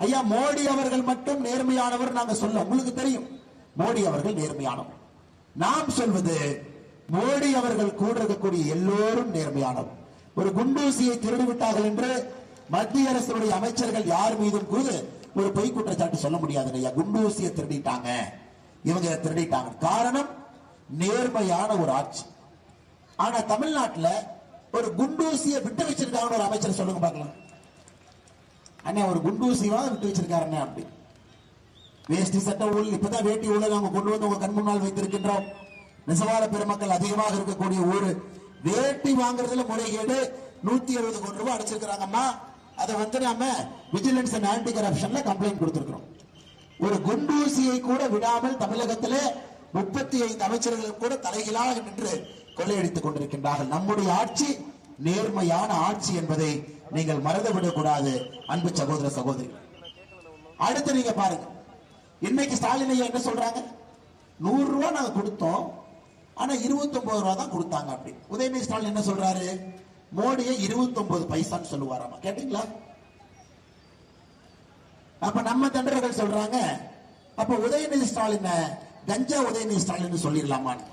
ஐயா மோடி அவர்கள் மட்டும் நேர்மையானவர் நாங்க சொல்ல உங்களுக்கு தெரியும் மோடி அவர்கள் நேர்மையானவர். நாம் சொல்வது மோடி அவர்கள் கூட இருக்கக்கூடிய எல்லோரும் நேர்மையானவர். ஒரு குண்டூசியை திருடி விட்டார்கள் என்று மத்திய அரசுடைய அமைச்சர்கள் யார் மீதும் கூறு ஒரு பொய் குற்றச்சாட்டு சொல்ல முடியாது ஐயா. குண்டூசியை திருடிட்டாங்க. இவங்க திருடிட்டாங்க. காரணம் நேர்மையான ஒரு ஆட்சி. ஆனா தமிழ்நாட்டுல ஒரு குண்டூசியை விட்டு வச்சிருக்காங்கன்னு ஒரு அமைச்சர் சொல்லுங்க பார்க்கலாம். அண்ணே ஒரு குண்டூசிவா விட்டு வச்சிருக்காருண்ணே அப்படி. வேஷ்டி சட்ட ஊழல் இப்பதான் வேட்டி ஊழல் அவங்க கொண்டு வந்து உங்க கண் முன்னால் வைத்திருக்கின்றோம். நெசவாள பெருமக்கள் அதிகமாக இருக்கக்கூடிய ஊரு. வேட்டி வாங்குறதுல முறைகேடு நூத்தி எழுபது கோடி ரூபாய் அடிச்சிருக்கிறாங்கம்மா. அதை வந்து நாம விஜிலன்ஸ் அண்ட் ஆன்டி கரப்ஷன்ல கம்ப்ளைண்ட் கொடுத்திருக்கிறோம். ஒரு குண்டூசியை கூட விடாமல் தமிழகத்திலே முப்பத்தி ஐந்து அமைச்சர்களும் கூட தலைகளாக நின்று கொள்ளையடித்துக் கொண்டிருக்கின்றார்கள். நம்முடைய ஆட்சி நேர்மையான ஆட்சி என்பதை நீங்கள் மறந்துவிடக் கூடாது அன்பு சகோதர சகோதரி அடுத்து நீங்க பாருங்க. இன்னைக்கு ஸ்டாலின் ஐயா என்ன சொல்றாங்க? நூறு ரூபாய் நாங்க கொடுத்தோம் ஆனா 29 ரூபாய் தான் கொடுத்தாங்க அப்படி. உதயநிதி ஸ்டாலின் என்ன சொல்றாரு? மோடியை 29 பைசான்னு சொல்லுவாராமா? கேட்டீங்களா? அப்ப நம்ம தண்டர்கள் சொல்றாங்க அப்ப உதயநிதி ஸ்டாலின் கஞ்சா உதயநிதி ஸ்டாலின் சொல்லிடலாமான்னு.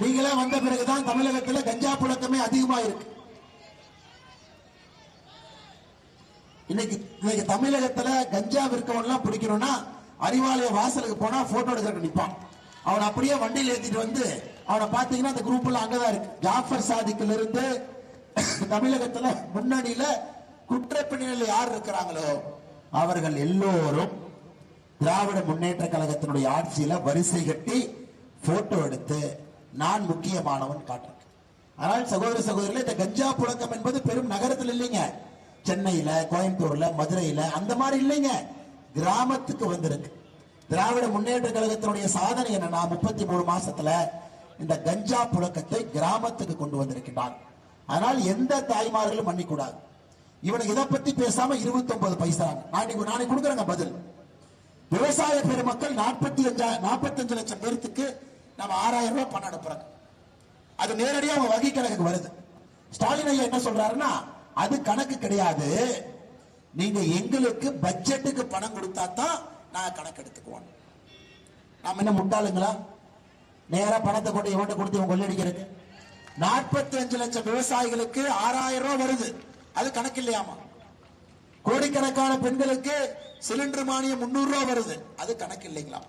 நீங்களே வந்த பிறகுதான் தமிழகத்துல கஞ்சா புழக்கமே அதிகமா இருக்கு இன்னைக்கு இன்னைக்கு தமிழகத்துல கஞ்சா விற்கவன்லாம் பிடிக்கணும்னா அறிவாலய வாசலுக்கு போனா போட்டோ எடுக்க நிப்பான். அவன் அப்படியே வண்டியில் ஏத்திட்டு வந்து அவனை பாத்தீங்கன்னா அந்த குரூப் எல்லாம் அங்கதான் இருக்கு. ஜாஃபர் சாதிக்கில் இருந்து தமிழகத்துல முன்னணியில குற்றப்பின்னணியில் யார் இருக்கிறாங்களோ அவர்கள் எல்லோரும் திராவிட முன்னேற்ற கழகத்தினுடைய ஆட்சியில வரிசை கட்டி போட்டோ எடுத்து நான் முக்கியமானவன் காட்டுறேன் ஆனால் சகோதர சகோதரிகளே இந்த கஞ்சா புழக்கம் என்பது பெரும் நகரத்தில் இல்லைங்க. சென்னையில கோயம்புத்தூர்ல மதுரையில அந்த மாதிரி இல்லைங்க. கிராமத்துக்கு வந்திருக்கு. திராவிட முன்னேற்ற கழகத்தினுடைய சாதனை என்னன்னா முப்பத்தி மூணு மாசத்துல இந்த கஞ்சா புழக்கத்தை கிராமத்துக்கு கொண்டு வந்திருக்கின்றார். அதனால் எந்த தாய்மார்களும் மன்னிக்கூடாது இவனுக்கு இதை பத்தி பேசாம 29 பைசா. நாளைக்கு நாளைக்கு கொடுக்குறேங்க பதில். விவசாய பெருமக்கள் நாற்பத்தி அஞ்சா நாற்பத்தஞ்சு லட்சம் பேர்த்துக்கு நம்ம ஆறாயிரம் ரூபாய் பணம் அனுப்புறாங்க. அது நேரடியாக அவங்க வங்கி கணக்குக்கு வருது. ஸ்டாலின் ஐயா என்ன சொல்றாருன்னா அது கணக்கு கிடையாது. நீங்க எங்களுக்கு பட்ஜெட்டுக்கு பணம் கொடுத்தா தான் நான் கணக்கு எடுத்துக்குவோம். நாம என்ன முட்டாளுங்களா? நேரா பணத்தை கொண்டு இவன்ட்ட கொடுத்து இவன் கொள்ளடிக்கிறது நாற்பத்தி அஞ்சு லட்சம் விவசாயிகளுக்கு ஆறாயிரம் ரூபாய் வருது. அது கணக்கு இல்லையாமா? கோடிக்கணக்கான பெண்களுக்கு சிலிண்டர் மானியம் முன்னூறு ரூபாய் வருது. அது கணக்கு இல்லைங்களா?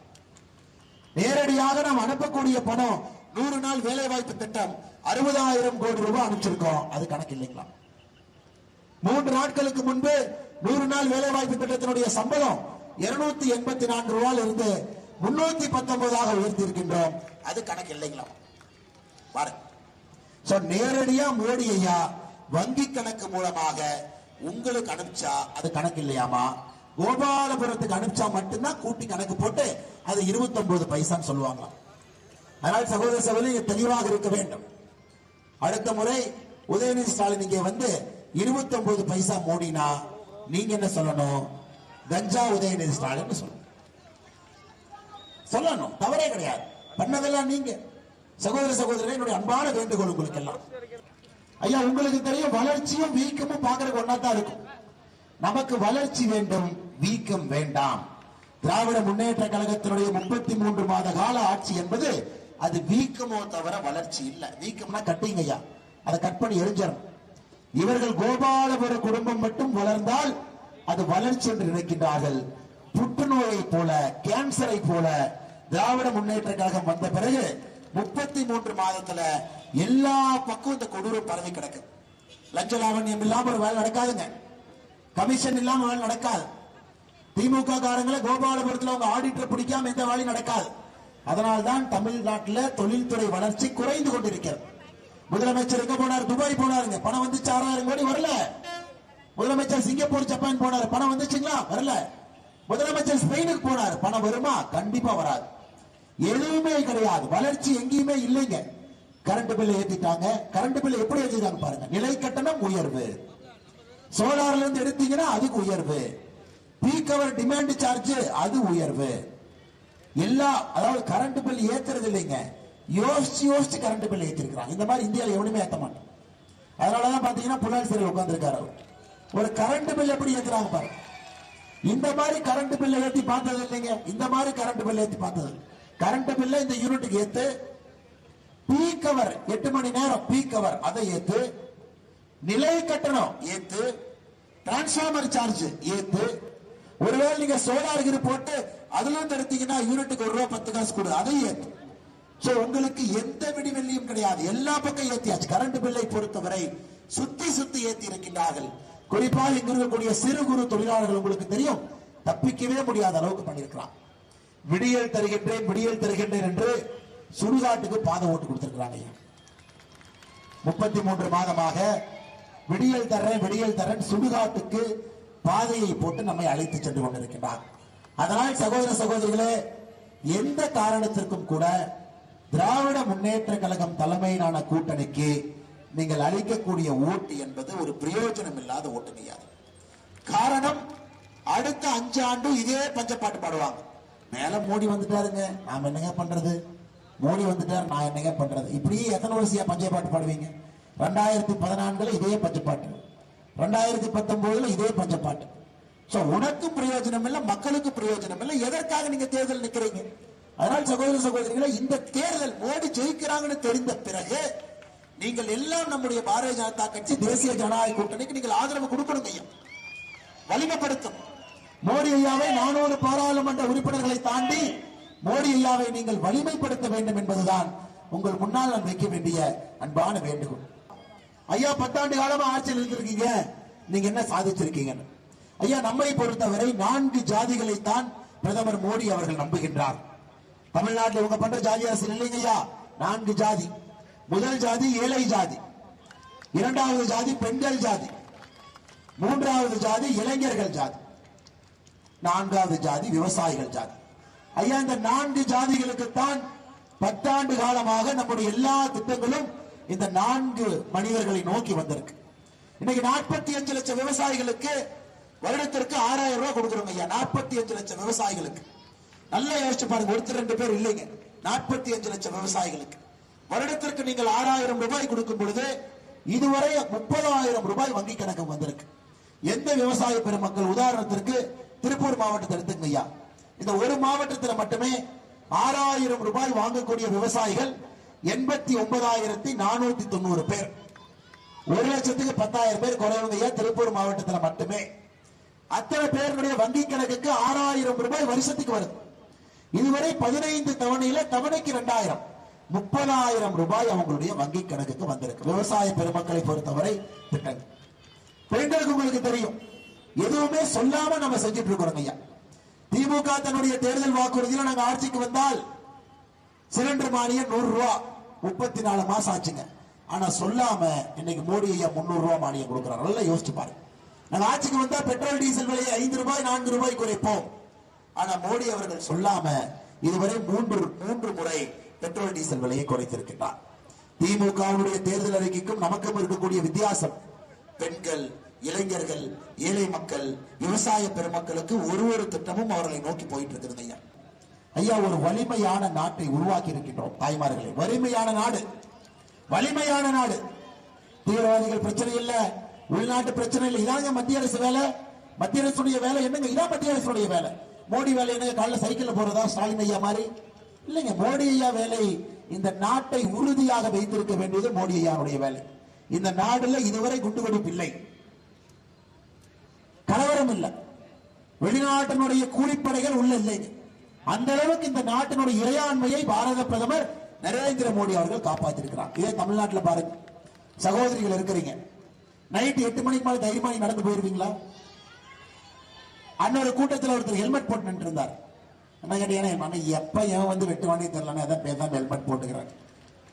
நேரடியாக நாம் அனுப்பக்கூடிய பணம் நூறு நாள் வேலை வாய்ப்பு திட்டம் அறுபதாயிரம் கோடி ரூபாய் அனுப்பிச்சிருக்கோம். அது கணக்கு இல்லைங்களா? மூன்று நாட்களுக்கு முன்பு நூறு நாள் வேலைவாய்ப்பு திட்டத்தினுடைய சம்பளம் இருநூத்தி எண்பத்தி நான்கு ரூபாயில் இருந்து முன்னூத்தி பத்தொன்பதாக உயர்த்தி இருக்கின்றோம் அது கணக்கு இல்லைங்களா? பாருங்க. நேரடியா மோடி ஐயா வங்கி கணக்கு மூலமாக உங்களுக்கு அனுப்பிச்சா அது கணக்கு இல்லையாமா? கோபாலபுரத்துக்கு அனுப்பிச்சா மட்டும்தான் கூட்டி கணக்கு போட்டு அது 29 பைசான்னு சொல்லுவாங்களாம் அதனால் சகோதர சகோதரி தெளிவாக இருக்க வேண்டும். அடுத்த முறை உதயநிதி ஸ்டாலின் இங்கே வந்து 29 பைசா மோடினா நீங்க என்ன சொல்லணும்? கஞ்சா உதயநிதி ஸ்டாலின் சொல்லணும். சொல்லணும். தவறே கிடையாது. பண்ணதெல்லாம் நீங்க. சகோதர சகோதரர் என்னுடைய அன்பான வேண்டுகோள் உங்களுக்கு எல்லாம் ஐயா உங்களுக்கு தெரியும் வளர்ச்சியும் வீக்கமும் பாக்குறதுக்கு ஒன்னா தான் இருக்கும். நமக்கு வளர்ச்சி வேண்டும் வீக்கம் வேண்டாம். திராவிட முன்னேற்ற கழகத்தினுடைய முப்பத்தி மூன்று மாத கால ஆட்சி என்பது அது வீக்கமோ தவிர வளர்ச்சி இல்ல. வீக்கம்னா கட்டிங்க ஐயா. அதை கட் பண்ணி எரிஞ்சிடணும். இவர்கள் கோபாலபுர குடும்பம் மட்டும் வளர்ந்தால் அது வளர்ச்சி என்று நினைக்கின்றார்கள். புற்றுநோயை போல கேன்சரை போல திராவிட முன்னேற்ற கழகம் வந்த பிறகு முப்பத்தி மூன்று மாதத்துல எல்லா பக்கம் இந்த கொடூரம் பரவி கிடக்கு. லஞ்ச லாவண்யம் இல்லாம ஒரு வேலை நடக்காதுங்க. கமிஷன் இல்லாம வேலை நடக்காது. திமுக காரங்களை கோபாலபுரத்தில் அவங்க ஆடிட்டர் பிடிக்காம எந்த வேலையும் நடக்காது. அதனால்தான் தமிழ்நாட்டில் தொழில்துறை வளர்ச்சி குறைந்து கொண்டிருக்கிறது. முதலமைச்சர் எங்க போனார்? துபாய் போனாருங்க. பணம் வந்துச்சு ஆறாயிரம் கோடி வரல. முதலமைச்சர் சிங்கப்பூர் ஜப்பான் போனார். பணம் வந்துச்சுங்களா? வரல. முதலமைச்சர் ஸ்பெயினுக்கு போனார். பணம் வருமா? கண்டிப்பா வராது. எதுவுமே கிடையாது. வளர்ச்சி எங்கேயுமே இல்லைங்க. கரண்ட் பில் ஏத்திட்டாங்க. கரண்ட் பில் எப்படி ஏத்திட்டாங்க பாருங்க. நிலை கட்டணம் உயர்வு. சோலார்ல இருந்து எடுத்தீங்கன்னா அதுக்கு உயர்வு. பீக் அவர் டிமாண்ட் சார்ஜ் அது உயர்வு. எல்லா அதாவது கரண்ட் பில் ஏத்துறது இல்லைங்க. யோசிச்சு யோசிச்சு கரண்ட் பில் ஏற்றிருக்கிறான் இந்த மாதிரி இந்தியாவில் எவனுமே ஏற்ற மாட்டான். அதனால அதனாலதான் பார்த்தீங்கன்னா புலால் சிறையில் உட்காந்துருக்காரு அவர். ஒரு கரண்ட் பில் எப்படி ஏத்துறாங்க பாரு. இந்த மாதிரி கரண்ட் பில்லை ஏத்தி பார்த்தது இல்லைங்க. இந்த மாதிரி கரண்ட் பில் ஏத்தி பார்த்தது கரண்ட் பில்ல இந்த யூனிட்டுக்கு ஏத்து பீக் கவர் எட்டு மணி நேரம் பீக் கவர் அதை ஏத்து நிலை கட்டணம் ஏத்து டிரான்ஸ்பார்மர் சார்ஜ் ஏத்து ஒருவேளை நீங்க சோலார் கிரு போட்டு அதுல எடுத்தீங்கன்னா யூனிட்டுக்கு ஒரு ரூபா பத்து காசு கொடு அதை ஏத்து. சோ உங்களுக்கு எந்த விடிவெள்ளியும் கிடையாது. எல்லா பக்கம் ஏத்தியாச்சு. கரண்ட் பில்லை பொறுத்தவரை சுத்தி சுத்தி ஏத்தி இருக்கின்றார்கள் குறிப்பாக இங்க இருக்கக்கூடிய சிறு குறு தொழிலாளர்கள் உங்களுக்கு தெரியும். தப்பிக்கவே முடியாத அளவுக்கு பண்ணியிருக்கிறான். விடியல் தருகின்றேன் விடியல் தருகின்றேன் என்று சுடுகாட்டுக்கு பாதை ஓட்டு கொடுத்திருக்கிறாங்க முப்பத்தி மூன்று மாதமாக விடியல் தர்றேன் விடியல் தர்றேன் சுடுகாட்டுக்கு பாதையை போட்டு நம்மை அழைத்து சென்று கொண்டிருக்கின்றார். அதனால் சகோதர சகோதரிகளே எந்த காரணத்திற்கும் கூட திராவிட முன்னேற்ற கழகம் தலைமையிலான கூட்டணிக்கு நீங்கள் அளிக்கக்கூடிய ஓட்டு என்பது ஒரு பிரயோஜனம் இல்லாத ஓட்டுமையாது காரணம் அடுத்த அஞ்சு ஆண்டு இதே பஞ்சப்பாட்டு பாடுவாங்க. மேல மோடி வந்துட்டாருங்க நாம என்னங்க பண்றது? மோடி வந்துட்டாரு நான் என்னங்க பண்றது? இப்படியே எத்தனை வருஷம் பஞ்சப்பாட்டு பாடுவீங்க? ரெண்டாயிரத்தி பதினான்குல இதே பஞ்சப்பாட்டு. ரெண்டாயிரத்தி பத்தொன்பதுல இதே பஞ்சப்பாட்டு. ஸோ உனக்கும் பிரயோஜனம் இல்லை மக்களுக்கு பிரயோஜனம் இல்லை எதற்காக நீங்க தேர்தல் நிக்கிறீங்க? அதனால் சகோதர சகோதரிகளை இந்த தேர்தல் மோடி ஜெயிக்கிறாங்கன்னு தெரிந்த பிறகு நீங்கள் எல்லாம் நம்முடைய பாரதிய ஜனதா கட்சி தேசிய ஜனநாயக கூட்டணிக்கு நீங்கள் ஆதரவு கொடுக்கணும் ஐயா. வலிமைப்படுத்தும். மோடி ஐயாவை நானூறு பாராளுமன்ற உறுப்பினர்களை தாண்டி மோடி ஐயாவை நீங்கள் வலிமைப்படுத்த வேண்டும் என்பதுதான் உங்கள் முன்னால் நான் வைக்க வேண்டிய அன்பான வேண்டுகோள். ஐயா பத்தாண்டு காலமா ஆட்சியில் இருந்திருக்கீங்க. நீங்க என்ன சாதிச்சிருக்கீங்க? ஐயா நம்மை பொறுத்தவரை நான்கு ஜாதிகளை தான் பிரதமர் மோடி அவர்கள் நம்புகின்றார். தமிழ்நாட்டில் உங்க பண்ற ஜாதி அரசியல் இல்லைங்கய்யா நான்கு ஜாதி. முதல் ஜாதி ஏழை ஜாதி. இரண்டாவது ஜாதி பெண்கள் ஜாதி. மூன்றாவது ஜாதி இளைஞர்கள் ஜாதி. நான்காவது ஜாதி விவசாயிகள் ஜாதி. ஐயா இந்த நான்கு ஜாதிகளுக்குத்தான் பத்தாண்டு காலமாக நம்முடைய எல்லா திட்டங்களும் இந்த நான்கு மனிதர்களை நோக்கி வந்திருக்கு. இன்னைக்கு நாற்பத்தி அஞ்சு லட்சம் விவசாயிகளுக்கு வருடத்திற்கு ஆறாயிரம் ரூபாய் கொடுக்குறோம் ஐயா. நாற்பத்தி அஞ்சு லட்சம் விவசாயிகளுக்கு. நல்லா யோசிச்சு பாருங்க ஒருத்தர் ரெண்டு பேர் இல்லைங்க. நாற்பத்தி அஞ்சு லட்சம் விவசாயிகளுக்கு. வருடத்திற்கு நீங்கள் ஆறாயிரம் ரூபாய் கொடுக்கும் பொழுது இதுவரை முப்பதாயிரம் ரூபாய் வங்கி கணக்கு வந்திருக்கு. எந்த விவசாய பெருமக்கள்? உதாரணத்திற்கு திருப்பூர் மாவட்டத்தை எடுத்துங்க ஐயா. இந்த ஒரு மாவட்டத்தில் மட்டுமே ஆறாயிரம் ரூபாய் வாங்கக்கூடிய விவசாயிகள் எண்பத்தி ஒன்பதாயிரத்தி நானூத்தி தொண்ணூறு பேர். ஒரு லட்சத்துக்கு பத்தாயிரம் பேர் குறைவங்க ஐயா திருப்பூர் மாவட்டத்தில் மட்டுமே. அத்தனை பேருடைய வங்கி கணக்குக்கு ஆறாயிரம் ரூபாய் வருஷத்துக்கு வருது. இதுவரை பதினைந்து தவணையில தவணைக்கு ரெண்டாயிரம் முப்பதாயிரம் ரூபாய் அவங்களுடைய வங்கி கணக்குக்கு வந்திருக்கு. விவசாய பெருமக்களை பொறுத்தவரை திட்டங்கள் பெண்களுக்கு உங்களுக்கு தெரியும். எதுவுமே சொல்லாம நம்ம செஞ்சுட்டு இருக்கிறோம் ஐயா. திமுக தன்னுடைய தேர்தல் வாக்குறுதியில நாங்க ஆட்சிக்கு வந்தால் சிலிண்டர் மானியம் நூறு ரூபா முப்பத்தி நாலு மாசம் ஆச்சுங்க. ஆனா சொல்லாம இன்னைக்கு மோடி ஐயா முன்னூறு ரூபா மானியம் கொடுக்குறாரு. நல்லா யோசிச்சு பாருங்க. நாங்க ஆட்சிக்கு வந்தா பெட்ரோல் டீசல் விலையை ஐந்து ரூபாய் நான்கு ரூபாய் குறைப்போம். ஆனா மோடி அவர்கள் சொல்லாம இதுவரை மூன்று மூன்று முறை பெட்ரோல் டீசல் விலையை குறைத்திருக்கிறார் திமுகவுடைய தேர்தல் அறிக்கைக்கும் நமக்கும் இருக்கக்கூடிய வித்தியாசம் பெண்கள் இளைஞர்கள் ஏழை மக்கள் விவசாய பெருமக்களுக்கு ஒரு ஒரு திட்டமும் அவர்களை நோக்கி போயிட்டு இருக்கிறது ஐயா. ஐயா ஒரு வலிமையான நாட்டை உருவாக்கி இருக்கின்றோம் தாய்மார்களே. வலிமையான நாடு. வலிமையான நாடு. தீவிரவாதிகள் பிரச்சனை இல்ல உள்நாட்டு பிரச்சனை இல்லை. இதாங்க மத்திய அரசு வேலை. மத்திய அரசுடைய வேலை என்னங்க? இதான் மத்திய அரசுடைய வேலை. மோடி வேலை என்னங்க காலைல சைக்கிள்ல போறதா ஸ்டாலின் ஐயா மாதிரி? இல்லைங்க மோடி ஐயா வேலை இந்த நாட்டை உறுதியாக வைத்திருக்க வேண்டியது மோடி ஐயாவுடைய வேலை. இந்த நாடுல இதுவரை குண்டுவெடிப்பு இல்லை. கலவரம் இல்லை. வெளிநாட்டினுடைய கூலிப்படைகள் உள்ள இல்லைங்க அந்த அளவுக்கு இந்த நாட்டினுடைய இறையாண்மையை பாரத பிரதமர் நரேந்திர மோடி அவர்கள் காப்பாற்றிருக்கிறார் இதே தமிழ்நாட்டில் பாருங்க. சகோதரிகள் இருக்கிறீங்க. நைட் எட்டு மணிக்கு மேலே தைரியமா நடந்து போயிருவீங்களா? அன்னொரு கூட்டத்தில் ஒருத்தர் ஹெல்மெட் போட்டு நின்று இருந்தார் என்ன கேட்டீங்கன்னா மண்ணை எப்போ எவன் வந்து வெட்டுவானே தெரியலன்னு பேர் தான் ஹெல்மெட் போட்டுக்கிறேன்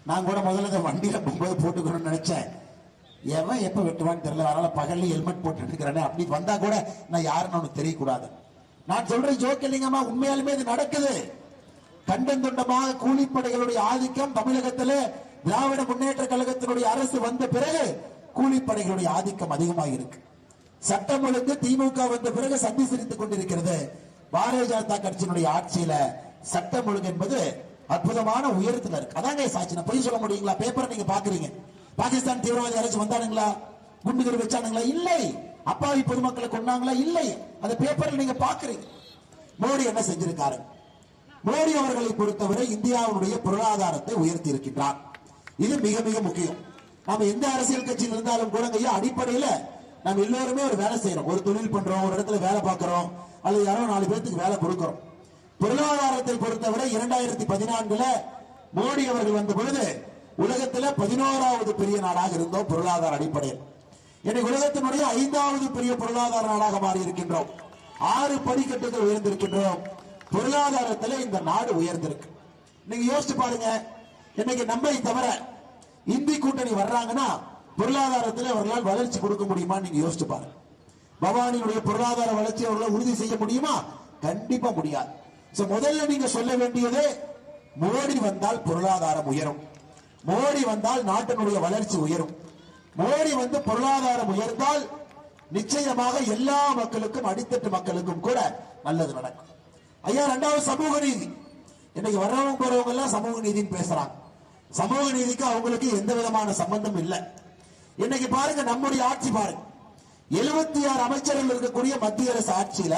நான் கூட முதல்ல இந்த வண்டியில் போகும்போது போட்டுக்கணும்னு நினச்சேன். எவன் எப்போ வெட்டுவான்னு தெரியல அதனால் பகல்ல ஹெல்மெட் போட்டு இருக்கிறேன் அப்படி வந்தா கூட நான் யாருன்னு ஒன்று தெரியக்கூடாது. நான் சொல்கிறேன் ஜோக் இல்லைங்கம்மா உண்மையாலுமே இது நடக்குது. கண்டம் துண்டமாக கூலிப்படைகளுடைய ஆதிக்கம் தமிழகத்திலே திராவிட முன்னேற்ற கழகத்தினுடைய அரசு வந்த பிறகு கூலிப்படைகளுடைய ஆதிக்கம் அதிகமாக இருக்கு சட்டம் ஒழுங்கு திமுக வந்த பிறகு சந்தி சிரித்துக் கொண்டிருக்கிறது. பாரதிய ஜனதா கட்சியினுடைய ஆட்சியில சட்டம் ஒழுங்கு என்பது அற்புதமான உயரத்துல இருக்கு அதாங்க சாட்சி நான் பொய் சொல்ல முடியுங்களா? பேப்பர் நீங்க பாக்குறீங்க. பாகிஸ்தான் தீவிரவாதி அரசு வந்தானுங்களா? குண்டுகள் வச்சானுங்களா? இல்லை. அப்பாவி பொதுமக்களை கொண்டாங்களா இல்லை. அந்த பேப்பர்ல நீங்க பாக்குறீங்க. மோடி என்ன செஞ்சிருக்காரு? மோடி அவர்களை பொறுத்தவரை இந்தியாவுடைய பொருளாதாரத்தை உயர்த்தி இருக்கின்றார். இது மிக மிக முக்கியம். நாம எந்த அரசியல் கட்சியில் இருந்தாலும் கூட அடிப்படையில நம்ம எல்லோருமே ஒரு வேலை செய்யறோம். ஒரு தொழில் பண்றோம் ஒரு இடத்துல வேலை பார்க்கிறோம் அல்லது யாரோ நாலு பேர்த்துக்கு வேலை கொடுக்கிறோம். பொருளாதாரத்தை பொறுத்தவரை இரண்டாயிரத்தி பதினான்குல மோடி அவர்கள் வந்த பொழுது உலகத்துல பதினோராவது பெரிய நாடாக இருந்தோம் பொருளாதார அடிப்படையில். இன்னைக்கு உலகத்தினுடைய ஐந்தாவது பெரிய பொருளாதார நாடாக மாறி இருக்கின்றோம். ஆறு படிக்கட்டுகள் உயர்ந்திருக்கின்றோம். பொருளாதாரத்துல இந்த நாடு உயர்ந்திருக்கு. நீங்க யோசிச்சு பாருங்க இன்னைக்கு நம்மை தவிர இந்தி கூட்டணி வர்றாங்கன்னா பொருளாதாரத்தில் அவர்களால் வளர்ச்சி கொடுக்க முடியுமா நீங்க யோசிச்சு பாருங்க. பவானியுடைய பொருளாதார வளர்ச்சி அவர்களால் உறுதி செய்ய முடியுமா? கண்டிப்பா முடியாது. சோ முதல்ல நீங்க சொல்ல வேண்டியது மோடி வந்தால் பொருளாதாரம் உயரும். மோடி வந்தால் நாட்டினுடைய வளர்ச்சி உயரும். மோடி வந்து பொருளாதாரம் உயர்ந்தால் நிச்சயமாக எல்லா மக்களுக்கும் அடித்தட்டு மக்களுக்கும் கூட நல்லது நடக்கும். ஐயா ரெண்டாவது சமூக நீதி. இன்னைக்கு வர்றவங்க போறவங்க எல்லாம் சமூக நீதின்னு பேசுறாங்க. சமூக நீதிக்கு அவங்களுக்கு எந்த விதமான சம்பந்தம் இல்லை. இன்னைக்கு பாருங்க நம்முடைய ஆட்சி பாருங்க. எழுபத்தி ஆறு அமைச்சர்கள் இருக்கக்கூடிய மத்திய அரசு ஆட்சியில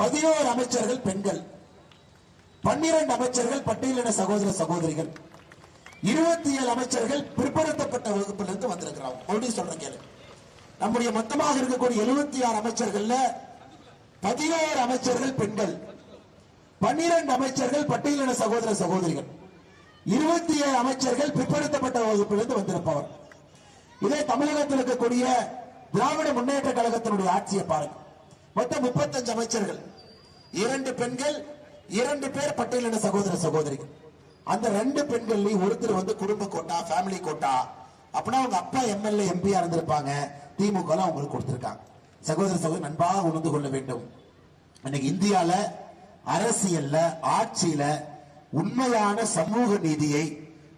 பதினோரு அமைச்சர்கள் பெண்கள் பன்னிரண்டு அமைச்சர்கள் பட்டியலின சகோதர சகோதரிகள் இருபத்தி ஏழு அமைச்சர்கள் பிற்படுத்தப்பட்ட வகுப்பிலிருந்து வந்திருக்கிறாங்க. மறுபடியும் சொல்றேன் கேளு. நம்முடைய மொத்தமாக இருக்கக்கூடிய எழுபத்தி ஆறு அமைச்சர்கள்ல பதினோரு அமைச்சர்கள் பெண்கள் பன்னிரண்டு அமைச்சர்கள் பட்டியலின சகோதர சகோதரிகள் இருபத்தி ஏழு அமைச்சர்கள் பிற்படுத்தப்பட்ட வகுப்பிலிருந்து வந்திருப்பவர். இதே தமிழகத்தில் இருக்கக்கூடிய திராவிட முன்னேற்ற கழகத்தினுடைய ஆட்சியை பாருங்க. மொத்தம் முப்பத்தஞ்சு அமைச்சர்கள். இரண்டு பெண்கள் இரண்டு பேர் பட்டியலின சகோதர சகோதரிகள். அந்த ரெண்டு பெண்கள்லையும் ஒருத்தர் வந்து குடும்ப கோட்டா ஃபேமிலி கோட்டா அப்படின்னா அவங்க அப்பா எம்எல்ஏ எம்பியா இருந்திருப்பாங்க. திமுக அவங்களுக்கு கொடுத்திருக்காங்க. சகோதர சகோதரி நண்பாக உணர்ந்து கொள்ள வேண்டும். இன்னைக்கு இந்தியால அரசியல்ல ஆட்சியில உண்மையான சமூக நீதியை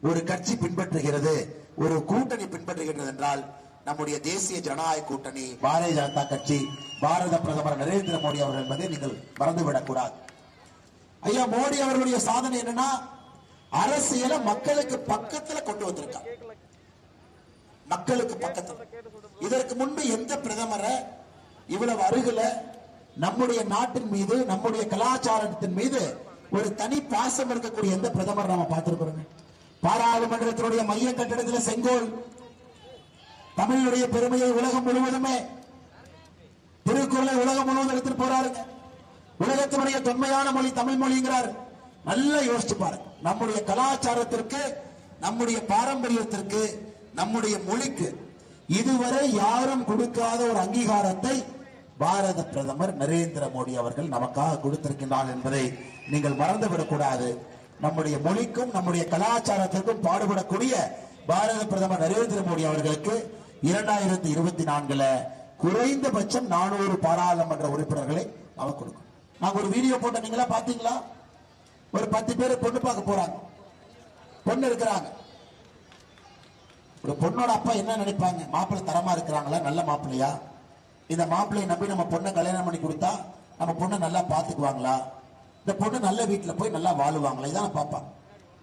ஒரு கட்சி பின்பற்றுகிறது. ஒரு கூட்டணி பின்பற்றுகின்றது என்றால் நம்முடைய தேசிய ஜனநாயக கூட்டணி பாரதிய ஜனதா கட்சி பாரத பிரதமர் நரேந்திர மோடி அவர்கள் என்பதை நீங்கள் மறந்துவிடக் கூடாது. ஐயா மோடி அவர்களுடைய சாதனை என்னன்னா அரசியலை மக்களுக்கு பக்கத்துல கொண்டு வந்திருக்கார். மக்களுக்கு பக்கத்துல. இதற்கு முன்பு எந்த பிரதமரை இவ்வளவு அருகில நம்முடைய நாட்டின் மீது நம்முடைய கலாச்சாரத்தின் மீது ஒரு தனி பாசம் இருக்கக்கூடிய எந்த பிரதமர் நாம பார்த்திருக்கிறோமே? பாராளுமன்றத்தினுடைய மைய கட்டிடத்தில் செங்கோல் தமிழுடைய பெருமையை உலகம் முழுவதுமே திருக்குறளை உலகம் முழுவதும் எடுத்துட்டு போறாருங்க. உலகத்தினுடைய தொன்மையான மொழி தமிழ் மொழிங்கிறார். நல்லா யோசிச்சு பாருங்க. நம்முடைய கலாச்சாரத்திற்கு நம்முடைய பாரம்பரியத்திற்கு நம்முடைய மொழிக்கு இதுவரை யாரும் கொடுக்காத ஒரு அங்கீகாரத்தை பாரத பிரதமர் நரேந்திர மோடி அவர்கள் நமக்காக கொடுத்திருக்கின்றார் என்பதை நீங்கள் மறந்துவிடக்கூடாது. நம்முடைய மொழிக்கும் நம்முடைய கலாச்சாரத்திற்கும் பாடுபடக்கூடிய பாரத பிரதமர் நரேந்திர மோடி அவர்களுக்கு இரண்டாயிரத்தி இருபத்தி நான்குல குறைந்தபட்சம் நானூறு பாராளுமன்ற உறுப்பினர்களை அவர் கொடுக்கும். நாங்க ஒரு வீடியோ போட்ட நீங்களா பாத்தீங்களா? ஒரு பத்து பேர் பொண்ணு பார்க்க போறாங்க. பொண்ணு இருக்கிறாங்க. ஒரு பொண்ணோட அப்பா என்ன நினைப்பாங்க? மாப்பிள்ளை தரமா இருக்கிறாங்களா? நல்ல மாப்பிள்ளையா? இந்த மாப்பிள்ளையை நம்பி நம்ம பொண்ணை கல்யாணம் பண்ணி கொடுத்தா நம்ம பொண்ணை நல்லா பாத்துக்குவாங்களா இந்த பொண்ணு நல்ல வீட்டுல போய் நல்லா வாழுவாங்களா? இதான் பாப்பா.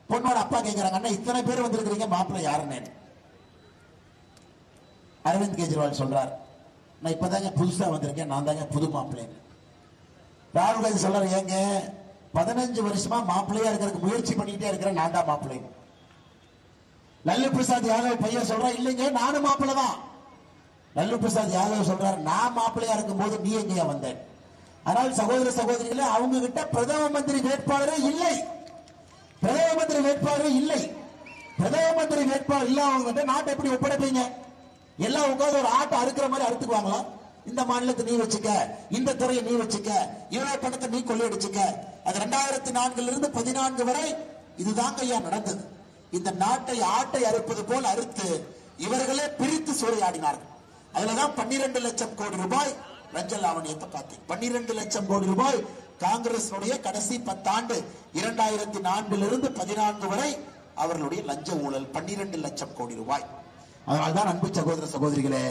பொண்ணோட அப்பா கேட்கிறாங்க அண்ணா இத்தனை பேர் வந்திருக்கிறீங்க மாப்பிள்ளை யாருன்னு? அரவிந்த் கெஜ்ரிவால் சொல்றார் நான் இப்பதாங்க புதுசா வந்திருக்கேன் நான் தாங்க புது மாப்பிள்ளைன்னு. ராகுல் காந்தி சொல்றாரு ஏங்க பதினஞ்சு வருஷமா மாப்பிள்ளையா இருக்கிறதுக்கு முயற்சி பண்ணிட்டே இருக்கிறேன் நான் தான் மாப்பிள்ளை. லல்லு பிரசாத் யாதவ் பையன் சொல்றா இல்லைங்க நானும் மாப்பிள்ளை தான். லல்லு பிரசாத் யாதவ் சொல்றாரு நான் மாப்பிள்ளையா இருக்கும் போது நீ எங்கேயா வந்தேன் ஆனால் சகோதர சகோதரிகளே அவங்க கிட்ட பிரதம மந்திரி வேட்பாளரே இல்லை. பிரதம மந்திரி வேட்பாளரே இல்லை. பிரதம மந்திரி வேட்பாளர் இல்லாதவங்க கிட்ட நாட்டை எப்படி ஒப்படைப்பீங்க? எல்லாம் உட்காந்து ஒரு ஆட்டை அறுக்கிற மாதிரி அறுத்துக்குவாங்களா? இந்த மாநிலத்தை நீ வச்சுக்க இந்த துறையை நீ வச்சுக்க இவ்வளவு பணத்தை நீ கொள்ளையடிச்சுக்க. அது ரெண்டாயிரத்தி நான்குல இருந்து பதினான்கு வரை இதுதாங்க ஐயா நடந்தது. இந்த நாட்டை ஆட்டை அறுப்பது போல் அறுத்து இவர்களே பிரித்து சூறையாடினார்கள். அதுலதான் பன்னிரண்டு லட்சம் கோடி ரூபாய் லஞ்ச லாவணியத்தை பார்த்தீங்க பன்னிரண்டு லட்சம் கோடி ரூபாய் காங்கிரஸ் கடைசி பத்தாண்டு இரண்டாயிரத்தி நான்கிலிருந்து பதினான்கு வரை அவர்களுடைய லஞ்ச ஊழல் பன்னிரண்டு லட்சம் கோடி ரூபாய். அதனால்தான் அன்பு சகோதர சகோதரிகளே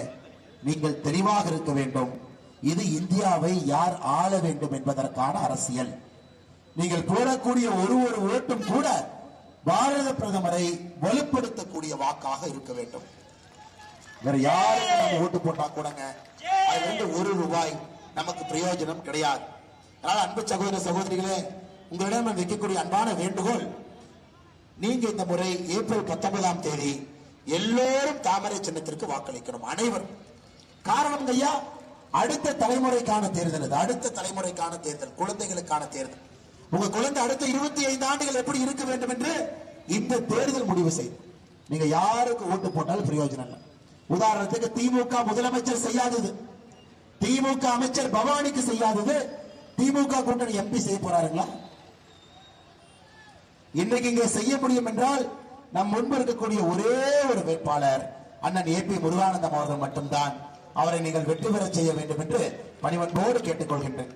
நீங்கள் தெளிவாக இருக்க வேண்டும். இது இந்தியாவை யார் ஆள வேண்டும் என்பதற்கான அரசியல். நீங்கள் போடக்கூடிய ஒரு ஒரு ஓட்டும் கூட பாரத பிரதமரை வலுப்படுத்தக்கூடிய வாக்காக இருக்க வேண்டும். வேற யாருக்கு நம்ம ஓட்டு போட்டா கூடங்க. அதுல இருந்து ஒரு ரூபாய் நமக்கு பிரயோஜனம் கிடையாது. அதனால அன்பு சகோதர சகோதரிகளே உங்களிடம் வைக்கக்கூடிய அன்பான வேண்டுகோள் நீங்க இந்த முறை ஏப்ரல் பத்தொன்பதாம் தேதி எல்லோரும் தாமரை சின்னத்திற்கு வாக்களிக்கணும் அனைவரும். காரணம் ஐயா? அடுத்த தலைமுறைக்கான தேர்தல் இது அடுத்த தலைமுறைக்கான தேர்தல் குழந்தைகளுக்கான தேர்தல். உங்க குழந்தை அடுத்த இருபத்தி ஐந்து ஆண்டுகள் எப்படி இருக்க வேண்டும் என்று இந்த தேர்தல் முடிவு செய்யும் நீங்க யாருக்கு ஓட்டு போட்டாலும் பிரயோஜனம் இல்லை. உதாரணத்துக்கு திமுக முதலமைச்சர் செய்யாதது. திமுக அமைச்சர் பவானிக்கு செய்யாதது. திமுக கூட்டணி எம்பி செய்ய போறாருங்களா? இன்றைக்கு இங்கே செய்ய முடியும் என்றால் நம் முன்பு இருக்கக்கூடிய ஒரே ஒரு வேட்பாளர் அண்ணன் ஏ பி முருகானந்தம் அவர்கள் மட்டும்தான். அவரை நீங்கள் வெற்றி பெறச் செய்ய வேண்டும் என்று பணிவன்போடு கேட்டுக்கொள்கின்றேன்.